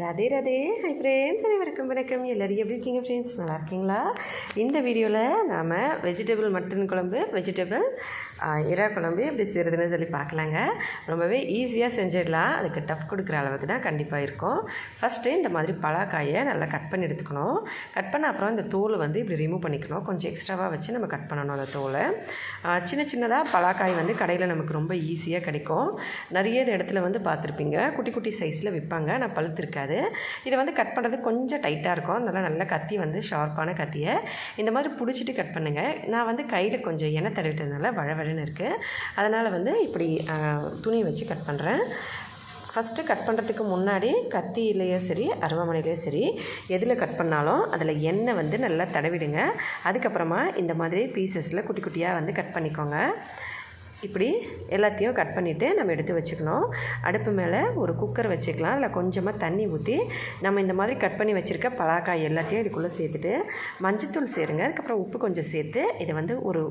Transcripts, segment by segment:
Radhe Radhe. Hi friends அனைவருக்கும் வணக்கம். எல்லோரும் எப்படி இருக்கீங்க ஃப்ரெண்ட்ஸ் நல்லா இருக்கீங்களா? இந்த வீடியோவில் நாம் வெஜிடபிள் மட்டன் குழம்பு வெஜிடபிள் இறா குழம்பு எப்படி செய்கிறதுன்னு சொல்லி பார்க்கலாங்க. ரொம்பவே ஈஸியாக செஞ்சிடலாம். அதுக்கு டஃப் கொடுக்குற அளவுக்கு தான் கண்டிப்பாக இருக்கும். ஃபஸ்ட்டு இந்த மாதிரி பலாக்காயை நல்லா கட் பண்ணி எடுத்துக்கணும். கட் பண்ண அப்புறம் இந்த தோல் வந்து இப்படி ரிமூவ் பண்ணிக்கணும். கொஞ்சம் எக்ஸ்ட்ராவாக வச்சு நம்ம கட் பண்ணணும் அந்த தோலை. சின்ன சின்னதாக பலாக்காய் வந்து கடையில் நமக்கு ரொம்ப ஈஸியாக கிடைக்கும். நிறைய இடத்துல வந்து பார்த்துருப்பீங்க. குட்டி குட்டி சைஸில் விற்பாங்க நான் பழுத்திருக்காது. இதை வந்து கட் பண்ணுறது கொஞ்சம் டைட்டாக இருக்கும். அதனால் நல்ல கத்தி வந்து ஷார்ப்பான கத்தியை இந்த மாதிரி பிடிச்சிட்டு கட் பண்ணுங்கள் நான் வந்து கையில் கொஞ்சம் எண்ணெய் தடவிட்டதுனால வழவழன்னு இருக்குது அதனால் வந்து இப்படி துணி வச்சு கட் பண்ணுறேன் ஃபஸ்ட்டு கட் பண்ணுறதுக்கு முன்னாடி கத்தியிலேயே சரி அருவாமனையிலேயே சரி எதில் கட் பண்ணாலும் அதில் எண்ணெய் வந்து நல்லா தடவிடுங்க. அதுக்கப்புறமா இந்த மாதிரி பீசஸில் குட்டி குட்டியாக வந்து கட் பண்ணிக்கோங்க. இப்படி எல்லாத்தையும் கட் பண்ணிவிட்டு நம்ம எடுத்து வச்சுக்கணும். அடுப்பு மேலே ஒரு குக்கர் வச்சுக்கலாம். அதில் கொஞ்சமாக தண்ணி ஊற்றி நம்ம இந்த மாதிரி கட் பண்ணி வச்சுருக்க பலாக்காய் எல்லாத்தையும் இதுக்குள்ளே சேர்த்துட்டு மஞ்சத்தூள் சேருங்க. அதுக்கப்புறம் உப்பு கொஞ்சம் சேர்த்து இதை வந்து ஒரு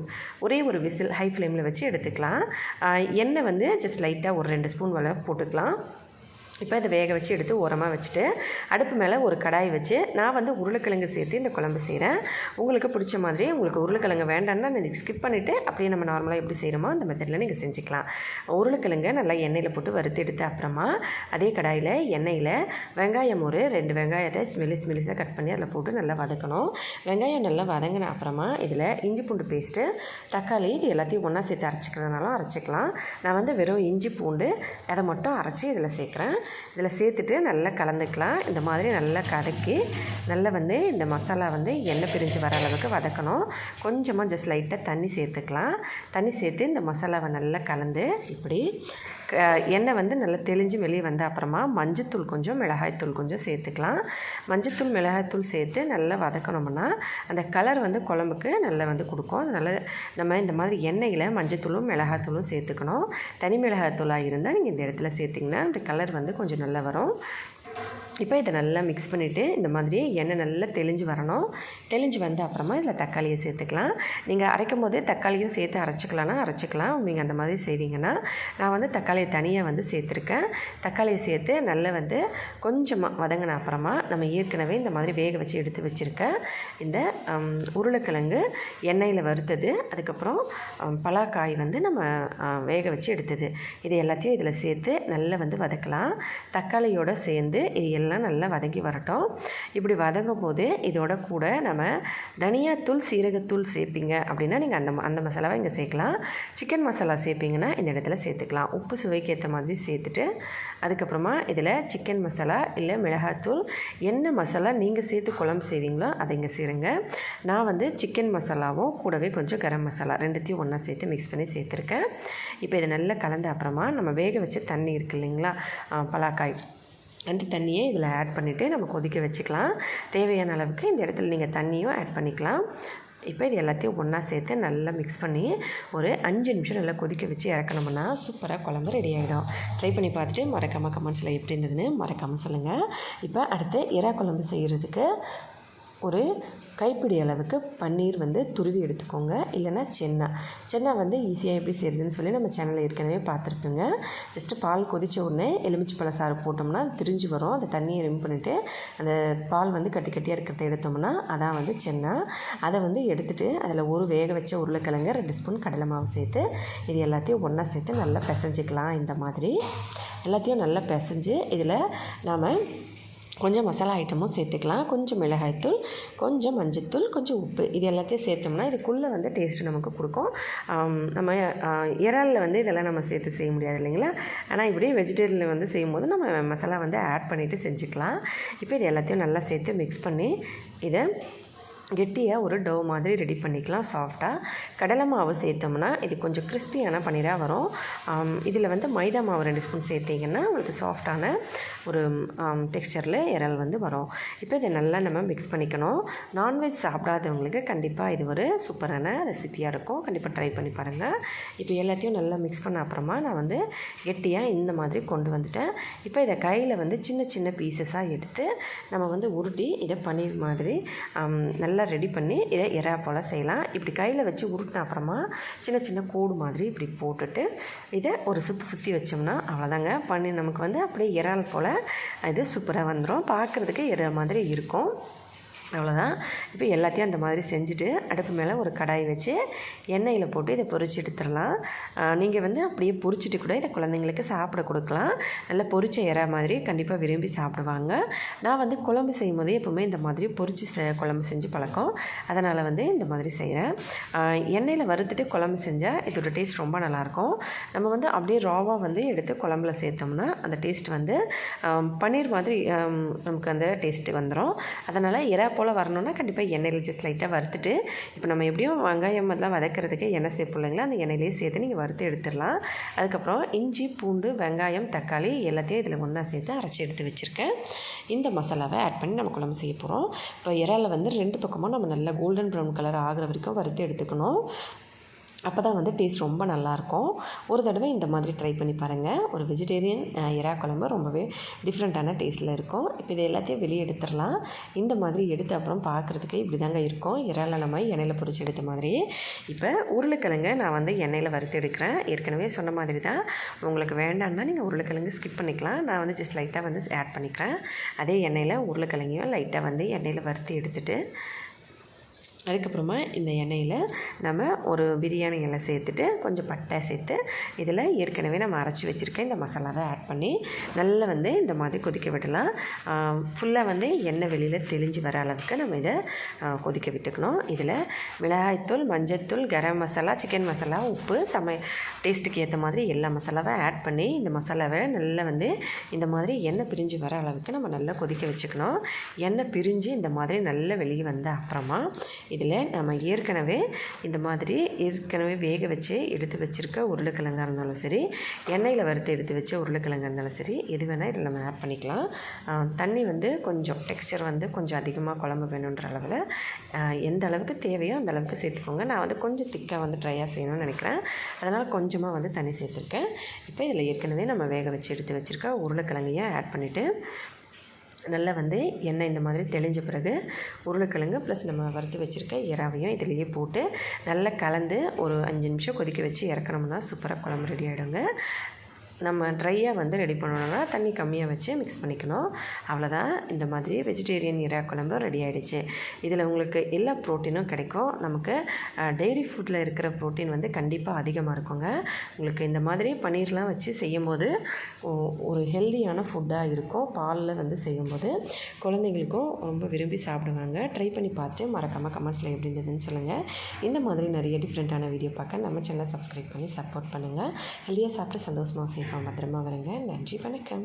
ஒரே ஒரு விசில் ஹை ஃப்ளேமில் வச்சு எடுத்துக்கலாம். எண்ணெய் வந்து ஜஸ்ட் லைட்டாக ஒரு ரெண்டு ஸ்பூன் வரை போட்டுக்கலாம். இப்போ இதை வேக வச்சு எடுத்து ஓரமாக வச்சுட்டு அடுப்பு மேலே ஒரு கடாய் வச்சு நான் வந்து உருளைக்கிழங்கு சேர்த்து இந்த குழம்பு செய்கிறேன் உங்களுக்கு பிடிச்ச மாதிரி உங்களுக்கு உருளைக்கிழங்கு வேண்டாம்னா நீங்கள் ஸ்கிப் பண்ணிவிட்டு அப்படியே நம்ம நார்மலாக எப்படி செய்கிறோமோ அந்த மெத்தடில் நீங்கள் செஞ்சுக்கலாம். உருளைக்கிழங்கை நல்லா எண்ணெயில் போட்டு வறுத்து எடுத்து அப்புறமா அதே கடாயில் எண்ணெயில் வெங்காயம் ஒரு ரெண்டு வெங்காயத்தை ஸ்மெலிஸ் மெலிஸாக கட் பண்ணி அதில் போட்டு நல்லா வதக்கணும். வெங்காயம் நல்லா வதங்கின அப்புறமா இதில் இஞ்சி பூண்டு பேஸ்ட்டு தக்காளி இது எல்லாத்தையும் ஒன்றா சேர்த்து அரைச்சிக்கிறதுனாலும் அரைச்சிக்கலாம். நான் வந்து வெறும் இஞ்சி பூண்டு அதை மட்டும் அரைச்சி இதில் சேர்க்குறேன். இதில் சேர்த்துட்டு நல்லா கலந்துக்கலாம். இந்த மாதிரி நல்லா கதக்கி நல்லா வந்து இந்த மசாலா வந்து எண்ணெய் பிரிஞ்சு வர அளவுக்கு வதக்கணும். கொஞ்சமாக ஜஸ்ட் லைட்டாக தண்ணி சேர்த்துக்கலாம். தண்ணி சேர்த்து இந்த மசாலாவை நல்லா கலந்து இப்படி எண்ணெய் வந்து நல்லா தெளிஞ்சு வெளியே வந்த அப்புறமா மஞ்சத்தூள் கொஞ்சம் மிளகாய்த்தூள் கொஞ்சம் சேர்த்துக்கலாம். மஞ்சத்தூள் மிளகாய்த்தூள் சேர்த்து நல்லா வதக்கணும்னா அந்த கலர் வந்து குழம்புக்கு நல்லா வந்து கொடுக்கும். அதனால் நம்ம இந்த மாதிரி எண்ணெயில் மஞ்சத்தூளும் மிளகாத்தூளும் சேர்த்துக்கணும். தனி மிளகாத்தூளாக இருந்தால் நீங்கள் இந்த இடத்துல சேர்த்திங்கன்னா அந்த கலர் வந்து கொஞ்சம் நல்லா வரும். இப்போ இதை நல்லா மிக்ஸ் பண்ணிவிட்டு இந்த மாதிரி எண்ணெய் நல்லா தெளிஞ்சு வரணும். தெளிஞ்சு வந்த அப்புறமா இதில் தக்காளியை சேர்த்துக்கலாம். நீங்கள் அரைக்கும் போது தக்காளியும் சேர்த்து அரைச்சிக்கலாம்னா அரைச்சிக்கலாம். நீங்கள் அந்த மாதிரி செய்வீங்கன்னா நான் வந்து தக்காளியை தனியாக வந்து சேர்த்துருக்கேன். தக்காளியை சேர்த்து நல்லா வந்து கொஞ்சமாக வதங்கின அப்புறமா நம்ம ஏற்கனவே இந்த மாதிரி வேக வச்சு எடுத்து வச்சுருக்க இந்த உருளைக்கிழங்கு எண்ணெயில் வறுத்தது. அதுக்கப்புறம் பலாக்காய் வந்து நம்ம வேக வச்சு எடுத்தது. இது எல்லாத்தையும் இதில் சேர்த்து நல்லா வந்து வதக்கலாம். தக்காளியோடு சேர்ந்து எல்லாம் நல்லா வதங்கி வரட்டும். இப்படி வதங்கும் போது இதோட கூட நம்ம தனியாத்தூள் சீரகத்தூள் சேர்ப்பீங்க அப்படின்னா நீங்கள் அந்த ம- அந்த மசாலாவை இங்கே சேர்க்கலாம். சிக்கன் மசாலா சேர்ப்பீங்கன்னா இந்த இடத்துல சேர்த்துக்கலாம். உப்பு சுவைக்கு ஏற்ற மாதிரி சேர்த்துட்டு அதுக்கப்புறமா இதில் சிக்கன் மசாலா இல்லை மிளகாத்தூள் என்ன மசாலா நீங்கள் சேர்த்து குழம்பு செய்வீங்களோ அதை இங்கே சேருங்க. நான் வந்து சிக்கன் மசாலாவும் கூடவே கொஞ்சம் கரம் மசாலா ரெண்டுத்தையும் ஒன்றா சேர்த்து மிக்ஸ் பண்ணி சேர்த்துருக்கேன். இப்போ இதை நல்லா கலந்த அப்புறமா நம்ம வேக வச்ச தண்ணி இருக்கு இல்லைங்களா? பலாக்காய். அந்த தண்ணியை இதில் ஆட் பண்ணிவிட்டு நம்ம கொதிக்க வச்சுக்கலாம். தேவையான அளவுக்கு இந்த இடத்துல நீங்கள் தண்ணியும் ஆட் பண்ணிக்கலாம். இப்போ இது எல்லாத்தையும் ஒன்றா சேர்த்து நல்லா மிக்ஸ் பண்ணி ஒரு அஞ்சு நிமிஷம் நல்லா கொதிக்க வச்சு இறக்கணும்னா சூப்பராக குழம்பு ரெடி ஆகிடும் ட்ரை பண்ணி பார்த்துட்டு மறக்காமல் கமெண்ட்ஸில் எப்படி இருந்ததுன்னு மறக்காமல் சொல்லுங்கள் இப்போ அடுத்து இறா குழம்பு செய்கிறதுக்கு ஒரு கைப்பிடி அளவுக்கு பன்னீர் வந்து துருவி எடுத்துக்கோங்க. இல்லைன்னா சென்னா. சென்னா வந்து ஈஸியாக எப்படி செய்கிறதுன்னு சொல்லி நம்ம சேனலில் ஏற்கனவே பார்த்துருப்பீங்க. ஜஸ்ட்டு பால் கொதிச்ச உடனே எலுமிச்சை பழ சாறு போட்டோம்னா திரிஞ்சு வரும். அந்த தண்ணியை ரிம் பண்ணிவிட்டு அந்த பால் வந்து கட்டி கட்டியாக இருக்கிறத எடுத்தோம்னா அதான் வந்து சென்னா. அதை வந்து எடுத்துகிட்டு அதில் ஒரு வேக வச்ச உருளைக்கிழங்கு ரெண்டு ஸ்பூன் கடலை மாவு சேர்த்து இது எல்லாத்தையும் ஒன்றா சேர்த்து நல்லா பிசைஞ்சிக்கலாம். இந்த மாதிரி. எல்லாத்தையும் நல்லா பிசைஞ்சு இதில் நாம் கொஞ்சம் மசாலா ஐட்டமும் சேர்த்துக்கலாம். கொஞ்சம் மிளகாய்த்தூள் கொஞ்சம் மஞ்சத்தூள் கொஞ்சம் உப்பு. இது எல்லாத்தையும் சேர்த்தோம்னா இதுக்குள்ளே வந்து டேஸ்ட்டு நமக்கு கொடுக்கும். நம்ம இறாலில் வந்து இதெல்லாம் நம்ம சேர்த்து செய்ய முடியாது இல்லைங்களா? ஆனால் இப்படி வெஜிடேரியனில் வந்து செய்யும்போது நம்ம மசாலா வந்து ஆட் பண்ணிவிட்டு செஞ்சுக்கலாம். இப்போ இது எல்லாத்தையும் நல்லா சேர்த்து மிக்ஸ் பண்ணி இதை கெட்டியாக ஒரு டவ் மாதிரி ரெடி பண்ணிக்கலாம் சாஃப்டாக கடலை மாவு சேர்த்தோம்னா இது கொஞ்சம் கிறிஸ்பியான பன்னீராக வரும். இதில் வந்து மைதா மாவு ரெண்டு ஸ்பூன் சேர்த்திங்கன்னா உங்களுக்கு சாஃப்டான ஒரு டெக்ஸ்சரில் இறல் வந்து வரும். இப்போ இதை நல்லா நம்ம மிக்ஸ் பண்ணிக்கணும். நான்வெஜ் சாப்பிடாதவங்களுக்கு கண்டிப்பாக இது ஒரு சூப்பரான ரெசிபியாக இருக்கும். கண்டிப்பாக ட்ரை பண்ணி பாருங்கள் இப்போ எல்லாத்தையும் நல்லா மிக்ஸ் பண்ண அப்புறமா நான் வந்து கெட்டியாக இந்த மாதிரி கொண்டு வந்துட்டேன். இப்போ இதை கையில் வந்து சின்ன சின்ன பீசஸாக எடுத்து நம்ம வந்து உருட்டி இதை பன்னீர் மாதிரி நல்லா நல்லா ரெடி பண்ணி இதை எறா போல் செய்யலாம். இப்படி கையில் வச்சு உருட்டின அப்புறமா சின்ன சின்ன கோடு மாதிரி இப்படி போட்டுட்டு இதை ஒரு சுற்றி சுற்றி வச்சோம்னா அவ்வளோதாங்க பண்ணி நமக்கு வந்து அப்படியே இறால் போல் இது சூப்பராக வந்துடும் பார்க்குறதுக்கு இறா மாதிரி இருக்கும். அவ்வளோதான் இப்போ எல்லாத்தையும் அந்த மாதிரி செஞ்சுட்டு அடுப்பு மேலே ஒரு கடாய் வச்சு எண்ணெயில் போட்டு இதை பொறிச்சு எடுத்துடலாம். நீங்கள் வந்து அப்படியே பொரிச்சிட்டு கூட இதை குழந்தைங்களுக்கு சாப்பிட கொடுக்கலாம். நல்லா பொறிச்ச இற மாதிரி கண்டிப்பாக விரும்பி சாப்பிடுவாங்க. நான் வந்து குழம்பு செய்யும் போது எப்போவுமே இந்த மாதிரி பொறிச்சு செ குழம்பு செஞ்சு பழக்கம். அதனால் வந்து இந்த மாதிரி செய்கிறேன் எண்ணெயில் வறுத்துட்டு குழம்பு செஞ்சால் இதோட டேஸ்ட் ரொம்ப நல்லாயிருக்கும். நம்ம வந்து அப்படியே ராவாக வந்து எடுத்து குழம்புல சேர்த்தோம்னா அந்த டேஸ்ட் வந்து பன்னீர் மாதிரி நமக்கு அந்த டேஸ்ட்டு வந்துடும் அதனால் இறா போல் வரணும்னா கண்டிப்பாக எண்ணெயில் ஜஸ்ட் லைட்டாக வறுத்துட்டு இப்போ நம்ம எப்படியும் வெங்காயம் எல்லாம் வதக்கிறதுக்கு எண்ணெய் சேர்ப்போம் இல்லைங்களா? அந்த எண்ணெயிலே சேர்த்து நீங்கள் வறுத்து எடுத்துடலாம். அதுக்கப்புறம் இஞ்சி பூண்டு வெங்காயம் தக்காளி எல்லாத்தையும் இதில் ஒன்றா சேர்த்து அரைச்சி எடுத்து வச்சுருக்கேன். இந்த மசாலாவை ஆட் பண்ணி நம்ம குழம்பு செய்ய போகிறோம் இப்போ இறால வந்து ரெண்டு பக்கமும் நம்ம நல்லா கோல்டன் ப்ரௌன் கலர் ஆகிற வரைக்கும் வறுத்து எடுத்துக்கணும். அப்போ தான் வந்து டேஸ்ட் ரொம்ப நல்லாயிருக்கும். ஒரு தடவை இந்த மாதிரி ட்ரை பண்ணி பாருங்கள் ஒரு வெஜிடேரியன் இறா குழம்பு ரொம்பவே டிஃப்ரெண்ட்டான டேஸ்ட்டில் இருக்கும். இப்போ இது எல்லாத்தையும் வெளியே எடுத்துடலாம். இந்த மாதிரி எடுத்த அப்புறம் பார்க்குறதுக்கு இப்படி தாங்க இருக்கும். இறால நம்ம எண்ணெயில் பொறிச்சு எடுத்த மாதிரி. இப்போ உருளைக்கிழங்கு நான் வந்து எண்ணெயில் வறுத்து எடுக்கிறேன். ஏற்கனவே சொன்ன மாதிரி தான். உங்களுக்கு வேண்டாம்னா நீங்கள் உருளைக்கிழங்கு ஸ்கிப் பண்ணிக்கலாம். நான் வந்து ஜஸ்ட் லைட்டாக வந்து ஆட் பண்ணிக்கிறேன். அதே எண்ணெயில் உருளைக்கிழங்கையும் லைட்டாக வந்து எண்ணெயில் வறுத்து எடுத்துகிட்டு அதுக்கப்புறமா இந்த எண்ணெயில் நம்ம ஒரு பிரியாணி இலை சேர்த்துட்டு கொஞ்சம் பட்டை சேர்த்து இதில் ஏற்கனவே நம்ம அரைச்சி வச்சுருக்க இந்த மசாலாவை ஆட் பண்ணி நல்லா வந்து இந்த மாதிரி கொதிக்க விடலாம். ஃபுல்லாக வந்து எண்ணெய் வெளியில் தெளிஞ்சு வர அளவுக்கு நம்ம இதை கொதிக்க விட்டுக்கணும். இதில் மிளகாய்த்தூள் மஞ்சத்தூள் கரம் மசாலா சிக்கன் மசாலா உப்பு சம டேஸ்ட்டுக்கு ஏற்ற மாதிரி எல்லா மசாலாவை ஆட் பண்ணி இந்த மசாலாவை நல்லா வந்து இந்த மாதிரி எண்ணெய் பிரிஞ்சு வர அளவுக்கு நம்ம நல்லா கொதிக்க வச்சுக்கணும். எண்ணெய் பிரிஞ்சு இந்த மாதிரி நல்லா வெளியே வந்த அப்புறமா இதில் நம்ம ஏற்கனவே இந்த மாதிரி ஏற்கனவே வேக வச்சு எடுத்து வச்சுருக்க உருளைக்கிழங்காக இருந்தாலும் சரி எண்ணெயில் வறுத்து எடுத்து வச்ச உருளைக்கிழங்காக இருந்தாலும் சரி எது வேணால் இதில் நம்ம ஆட் பண்ணிக்கலாம். தண்ணி வந்து கொஞ்சம் டெக்ஸ்சர் வந்து கொஞ்சம் அதிகமாக குழம்பு வேணுன்ற அளவில் எந்த அளவுக்கு தேவையோ அந்த அளவுக்கு சேர்த்துக்கோங்க. நான் வந்து கொஞ்சம் திக்காக வந்து ட்ரையாக செய்யணும்னு நினைக்கிறேன். அதனால் கொஞ்சமாக வந்து தண்ணி சேர்த்துருக்கேன். இப்போ இதில் ஏற்கனவே நம்ம வேக வச்சு எடுத்து வச்சுருக்க உருளைக்கிழங்கையும் ஆட் பண்ணிவிட்டு நல்லா வந்து எண்ணெய் இந்த மாதிரி தெளிஞ்ச பிறகு உருளைக்கிழங்கு ப்ளஸ் நம்ம வறுத்து வச்சுருக்க இறாவையும் இதிலேயே போட்டு நல்லா கலந்து ஒரு அஞ்சு நிமிஷம் கொதிக்க வச்சு இறக்கணும்னா சூப்பராக குழம்பு ரெடி ஆகிடுங்க நம்ம ட்ரையாக வந்து ரெடி பண்ணணும்னா தண்ணி கம்மியாக வச்சு மிக்ஸ் பண்ணிக்கணும். அவ்வளோதான் இந்த மாதிரி வெஜிடேரியன் இறா குழம்பு ரெடி ஆகிடுச்சு இதில் உங்களுக்கு எல்லா ப்ரோட்டீனும் கிடைக்கும். நமக்கு டெய்ரி ஃபுட்டில் இருக்கிற ப்ரோட்டீன் வந்து கண்டிப்பாக அதிகமாக இருக்குங்க. உங்களுக்கு இந்த மாதிரி பன்னீர்லாம் வச்சு செய்யும்போது ஒரு ஹெல்த்தியான ஃபுட்டாக இருக்கும். பாலில் வந்து செய்யும்போது குழந்தைங்களுக்கும் ரொம்ப விரும்பி சாப்பிடுவாங்க. ட்ரை பண்ணி பார்த்துட்டு மறக்காமல் கமெண்ட்ஸில் எப்படி இருந்ததுன்னு சொல்லுங்கள் இந்த மாதிரி நிறைய டிஃப்ரெண்ட்டான வீடியோ பார்க்க நம்ம சேனலை சப்ஸ்கிரைப் பண்ணி சப்போர்ட் பண்ணுங்கள் ஹெல்த்தியாக சாப்பிட்டு சந்தோஷமாக சேஃபாக பத்திரமா வருங்க நன்றி வணக்கம்.